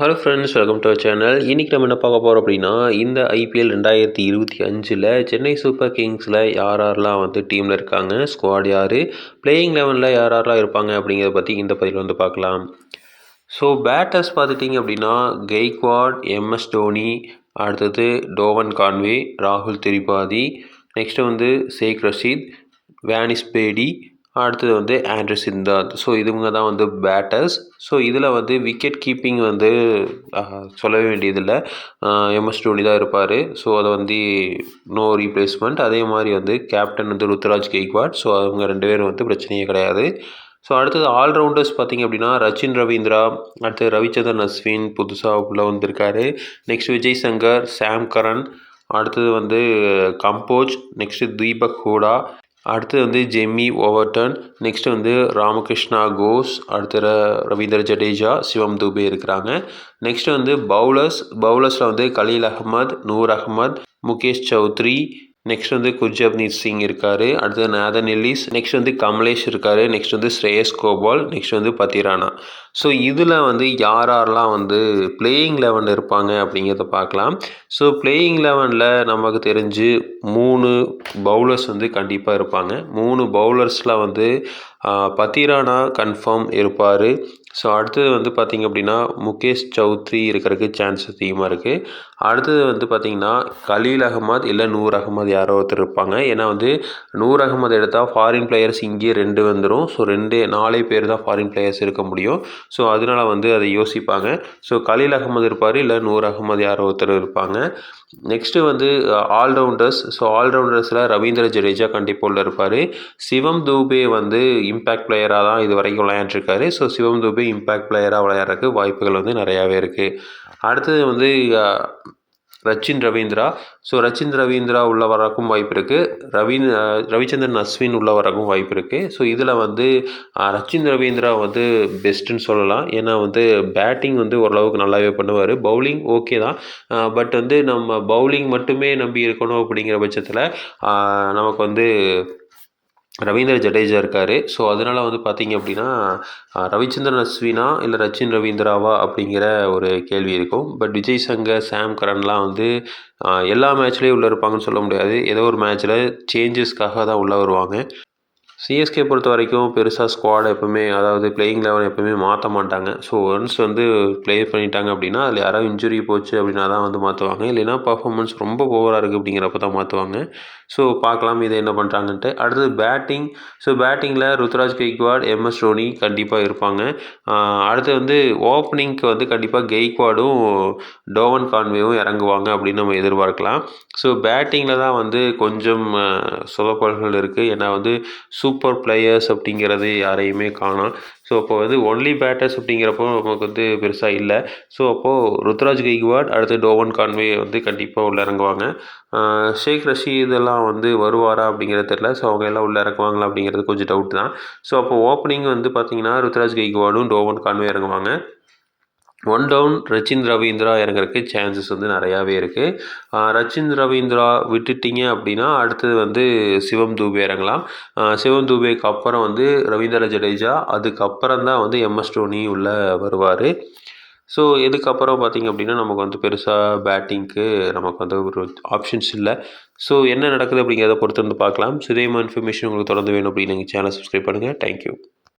Hello friends welcome to channel இன்றைக்கி நம்ம என்ன பார்க்க போகிறோம் அப்படின்னா இந்த ஐபிஎல் ரெண்டாயிரத்தி இருபத்தி அஞ்சில் சென்னை சூப்பர் கிங்ஸில் யார் யாரெலாம் வந்து டீமில் இருக்காங்க ஸ்குவாட் யார் பிளேயிங் லெவனில் யார் யாரெலாம் இருப்பாங்க அப்படிங்கிறத பற்றி இந்த பதிவில் வந்து பார்க்கலாம். ஸோ பேட்டர்ஸ் பார்த்துட்டிங்க அப்படின்னா கெய்க்வாட் எம்எஸ் தோனி அடுத்தது டோவன் கான்வே ராகுல் திரிபாதி நெக்ஸ்ட்டு வந்து ஷேக் ரஷீத் வேனிஸ் பேடி அடுத்தது வந்து ஆண்ட்ரூ சிந்தாத் ஸோ இதுவங்க தான் வந்து பேட்டர்ஸ் ஸோ இதில் வந்து விக்கெட் கீப்பிங் வந்து சொல்லவே வேண்டியதில்லை. எம்எஸ் டோனி தான் இருப்பார். ஸோ அதை வந்து நோ ரீப்ளேஸ்மெண்ட் அதே மாதிரி வந்து கேப்டன் வந்து ருத்ராஜ் கெய்க்வாட். ஸோ அவங்க ரெண்டு பேரும் வந்து பிரச்சனையே கிடையாது. ஸோ அடுத்தது ஆல்ரவுண்டர்ஸ் பார்த்திங்க அப்படின்னா ரச்சின் ரவீந்திரா அடுத்தது ரவிச்சந்திரன் அஸ்வின் புதுசாக உள்ள வந்திருக்காரு. நெக்ஸ்ட் விஜய் சங்கர் சாம் கரன் அடுத்தது வந்து கம்போஜ். நெக்ஸ்ட்டு தீபக் ஹூடா. அடுத்தது வந்து ஜெம்மி ஓவர்டன் நெக்ஸ்ட்டு வந்து ராமகிருஷ்ணா கோஸ் அடுத்த ரவீந்திர ஜடேஜா சிவம் துபே இருக்கிறாங்க. நெக்ஸ்ட்டு வந்து பவுலர்ஸ் பவுலர்ஸில் வந்து கலீல் அகமது நூர் அகமது முகேஷ் சௌத்ரி நெக்ஸ்ட் வந்து குர்ஜப்னீத் சிங் இருக்கார். அடுத்தது நாதன் எல்லிஸ் நெக்ஸ்ட் வந்து கமலேஷ் இருக்கார். நெக்ஸ்ட் வந்து ஸ்ரேயஸ் கோபால். நெக்ஸ்ட் வந்து பத்திரானா. ஸோ இதில் வந்து யார் யாரெல்லாம் வந்து பிளேயிங் லெவனில் இருப்பாங்க அப்படிங்கிறத பார்க்கலாம். ஸோ பிளேயிங் லெவனில் நமக்கு தெரிஞ்சு மூணு பவுலர்ஸ் வந்து கண்டிப்பாக இருப்பாங்க. மூணு பவுலர்ஸில் வந்து பத்திரானா கன்ஃபார்ம் இருப்பார். ஸோ அடுத்தது வந்து பார்த்திங்க அப்படின்னா முகேஷ் சௌத்ரி இருக்கிறதுக்கு சான்ஸ் அதிகமாக இருக்குது அடுத்தது வந்து பார்த்திங்கன்னா கலீல் அகமது இல்லை நூர் அகமது யாரோ ஒருத்தர் இருப்பாங்க. ஏன்னா வந்து நூர் அகமது எடுத்தால் ஃபாரின் பிளேயர்ஸ் இங்கேயே ரெண்டு வந்துடும் ஸோ ரெண்டு நாலே பேர் தான் ஃபாரின் பிளேயர்ஸ் இருக்க முடியும். ஸோ அதனால் வந்து அதை யோசிப்பாங்க. ஸோ கலீல் அகமது இருப்பார் இல்லை நூர் அகமது யாரோ ஒருத்தர் இருப்பாங்க. நெக்ஸ்ட்டு வந்து ஆல்ரவுண்டர்ஸ் ஸோ ஆல்ரவுண்டர்ஸில் ரவீந்திர ஜடேஜா கண்டிப்பாக உள்ள இருப்பார். சிவம் தூபே வந்து இம்பேக்ட் பிளேயராக தான் இது வரைக்கும் விளையாண்டுருக்காரு. ஸோ சிவம் தூபே இம்பேக்ட் பிளேயராக விளையாடுறதுக்கு வாய்ப்புகள் வந்து நிறையாவே இருக்குது அடுத்தது வந்து ரச்சின் ரவீந்திரா. ஸோ ரச்சின் ரவீந்திரா உள்ள வரக்கும் வாய்ப்பு இருக்குது ரவீந்த் ரவிச்சந்திரன் அஸ்வின் உள்ள வரக்கும் வாய்ப்பு இருக்குது ஸோ இதில் வந்து ரச்சின் ரவீந்திரா வந்து பெஸ்ட்டுன்னு சொல்லலாம். ஏன்னா வந்து பேட்டிங் வந்து ஓரளவுக்கு நல்லாவே பண்ணுவார். பவுலிங் ஓகே தான். பட் வந்து நம்ம பவுலிங் மட்டுமே நம்பி இருக்கணும் அப்படிங்கிற பட்சத்தில் நமக்கு வந்து ரவீந்திர ஜடேஜா இருக்கார். ஸோ அதனால் வந்து பார்த்திங்க அப்படின்னா ரவிச்சந்திரன் அஸ்வினா இல்லை ரச்சின் ரவீந்திராவா அப்படிங்கிற ஒரு கேள்வி இருக்கும். பட் விஜய் சங்கர் சாம் கரன்லாம் வந்து எல்லா மேட்ச்லேயும் உள்ளே இருப்பாங்கன்னு சொல்ல முடியாது. ஏதோ ஒரு மேட்ச்சில் சேஞ்சஸ்க்காக தான் உள்ளே வருவாங்க. சிஎஸ்கே பொறுத்த வரைக்கும் பெருசாக ஸ்குவாட் எப்போவுமே அதாவது பிளேயிங் லெவன் எப்போவுமே மாற்ற மாட்டாங்க. ஸோ ஒன்ஸ் வந்து ப்ளே பண்ணிட்டாங்க அப்படின்னா அதில் யாராவது இன்ஜுரி போச்சு அப்படின்னா தான் வந்து மாற்றுவாங்க இல்லைனா பர்ஃபார்மன்ஸ் ரொம்ப ஓவராக இருக்குது அப்படிங்கிறப்ப தான் மாற்றுவாங்க ஸோ பார்க்கலாம் இதை என்ன பண்ணுறாங்கன்ட்டு அடுத்தது பேட்டிங் ஸோ பேட்டிங்கில் ருத்ராஜ் கெய்க்வாட் எம்எஸ் டோனி கண்டிப்பாக இருப்பாங்க. அடுத்து வந்து ஓப்பனிங்க்கு வந்து கண்டிப்பாக கெய்க்வாடும் டோவன் கான்வேவும் இறங்குவாங்க அப்படின்னு நம்ம எதிர்பார்க்கலாம். ஸோ பேட்டிங்கில் தான் வந்து கொஞ்சம் சொதப்பல்கள் இருக்குது ஏன்னா வந்து சூப்பர் பிளேயர்ஸ் அப்படிங்கிறது யாரையுமே காணும். ஸோ அப்போ வந்து ஒன்லி பேட்டர்ஸ் அப்படிங்கிறப்போ நமக்கு வந்து பெருசாக இல்லை. ஸோ அப்போது ருத்ராஜ் கெய்க்வாட் அடுத்து டோவன் கான்வே வந்து கண்டிப்பாக உள்ளே இறங்குவாங்க. ஷேக் ரஷீத் இதெல்லாம் வந்து வருவாரா அப்படிங்கிறது தெரில ஸோ அவங்க எல்லாம் உள்ளே இறங்குவாங்களா அப்படிங்கிறது கொஞ்சம் டவுட் தான். ஸோ அப்போ ஓப்பனிங் வந்து பார்த்திங்கன்னா ருத்ராஜ் கெய்க்வாடும் டோவன் கான்வே இறங்குவாங்க. ஒன் டவுன் ரச்சின் ரவீந்திரா இறங்குறதுக்கு சான்சஸ் வந்து நிறையாவே இருக்குது ரச்சின் ரவீந்திரா விட்டுட்டிங்க அப்படின்னா அடுத்தது வந்து சிவம் தூபே இறங்கலாம். சிவம் தூபேக்கு அப்புறம் வந்து ரவீந்திர ஜடேஜா அதுக்கப்புறம் தான் வந்து எம்எஸ் டோனி உள்ளே வருவார். ஸோ இதுக்கப்புறம் பார்த்திங்க அப்படின்னா நமக்கு வந்து பெருசாக பேட்டிங்க்கு நமக்கு வந்து ஒரு ஆப்ஷன்ஸ் இல்லை. ஸோ என்ன நடக்குது அப்படிங்கிறத பொறுத்து வந்து பார்க்கலாம். ஸோ இதே மாதிரி இன்ஃபர்மேஷன் உங்களுக்கு தொடர்ந்து வேணும் அப்படின்னு நீங்கள் சேனல் சப்ஸ்கிரைப் பண்ணுங்கள் தேங்க்யூ